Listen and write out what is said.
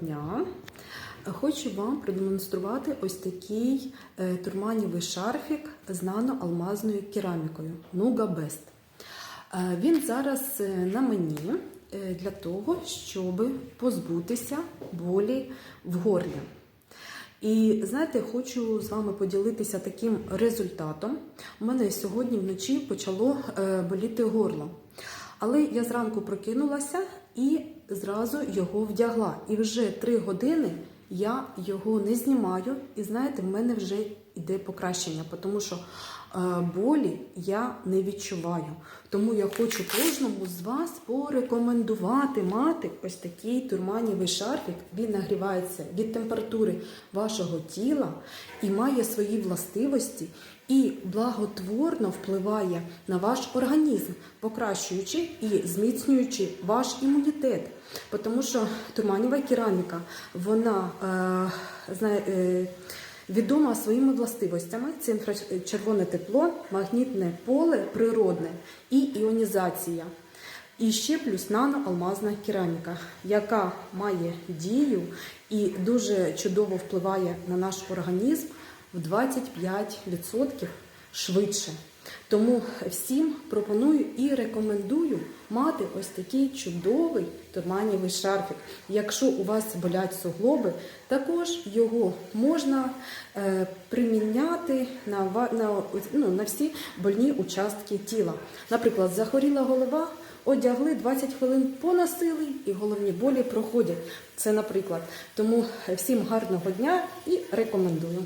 дня. Хочу вам продемонструвати ось такий е, турманівий шарфік з нано-алмазною керамікою Nuga Best. Е, Він зараз е, на мені для того, щоб позбутися болі в горлі. І знаєте, хочу з вами поділитися таким результатом. У мене сьогодні вночі почало боліти горло. Але я зранку прокинулася і зразу його вдягла. І вже три години я його не знімаю. І знаєте, в мене вже йде покращення, тому що е, болі я не відчуваю. Тому я хочу кожному з вас порекомендувати мати ось такий турманівий шарфік. Він нагрівається від температури вашого тіла і має свої властивості і благотворно впливає на ваш організм, покращуючи і зміцнюючи ваш імунітет. Тому що турманєва кераміка, вона е, знає, е, відома своїми властивостями: це інфрачервоне тепло, магнітне поле природне і іонізація. І ще плюс наноалмазна кераміка, яка має дію і дуже чудово впливає на наш організм в 25% швидше. Тому всім пропоную і рекомендую мати ось такий чудовий турманівий шарфік. Якщо у вас болять суглоби, також його можна е, приміняти на, на, ну, на всі больні участки тіла. Наприклад, захворіла голова, одягли 20 хвилин поносили і головні болі проходять. Це наприклад. Тому всім гарного дня і рекомендую.